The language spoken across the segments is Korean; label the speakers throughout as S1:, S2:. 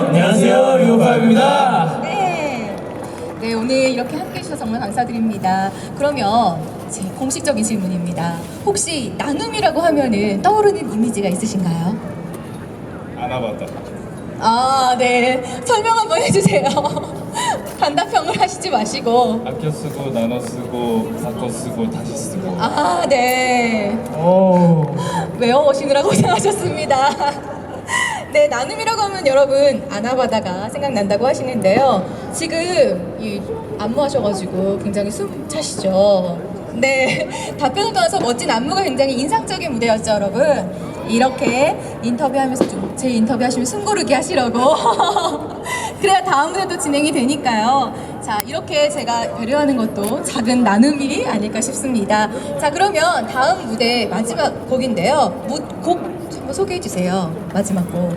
S1: 안녕하세요, 리오파입니다.
S2: 네. 네, 오늘 이렇게 함께 해주셔서 정말 감사드립니다. 그러면 제 공식적인 질문입니다. 혹시 나눔이라고 하면은 떠오르는 이미지가 있으신가요?
S1: 아나바다.
S2: 아, 네. 설명 한번 해주세요. 단답형을 하시지 마시고.
S1: 아껴 쓰고 나눠 쓰고 바꿔 쓰고 다시 쓰고.
S2: 아, 네.
S1: 오.
S2: 외워오시느라 고생하셨습니다. 네, 나눔이라고 하면 여러분 아나바다가 생각난다고 하시는데요. 지금 이 안무하셔가지고 굉장히 숨 차시죠. 네, 답변을 떠나서 멋진 안무가 굉장히 인상적인 무대였죠, 여러분. 이렇게 인터뷰하면서 좀 제 인터뷰 하시면 숨 고르게 하시라고. 그래야 다음 무대도 진행이 되니까요. 자, 이렇게 제가 배려하는 것도 작은 나눔이 아닐까 싶습니다. 자, 그러면 다음 무대 마지막 곡인데요. 무- 곡 한번 소개해 주세요. 마지막 곡.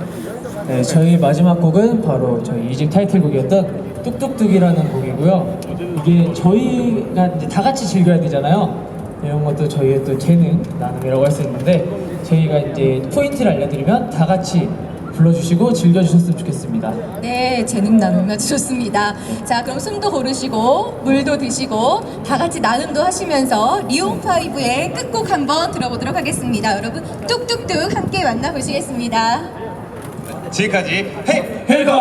S3: 네, 저희 마지막 곡은 바로 저희 이집 타이틀곡이었던 뚝뚝뚝이라는 곡이고요. 이게 저희가 이제 다 같이 즐겨야 되잖아요. 이런 것도 저희의 또 재능 나눔이라고 할 수 있는데 저희가 이제 포인트를 알려드리면 다 같이 불러주시고 즐겨주셨으면 좋겠습니다.
S2: 네, 재능 나눔 아주 좋습니다. 자, 그럼 숨도 고르시고 물도 드시고 다 같이 나눔도 하시면서 리온 파이브의 끝곡 한번 들어보도록 하겠습니다. 여러분 뚝뚝뚝 함께 만나보시겠습니다.
S1: 지금까지 헤이
S3: 감사합니다.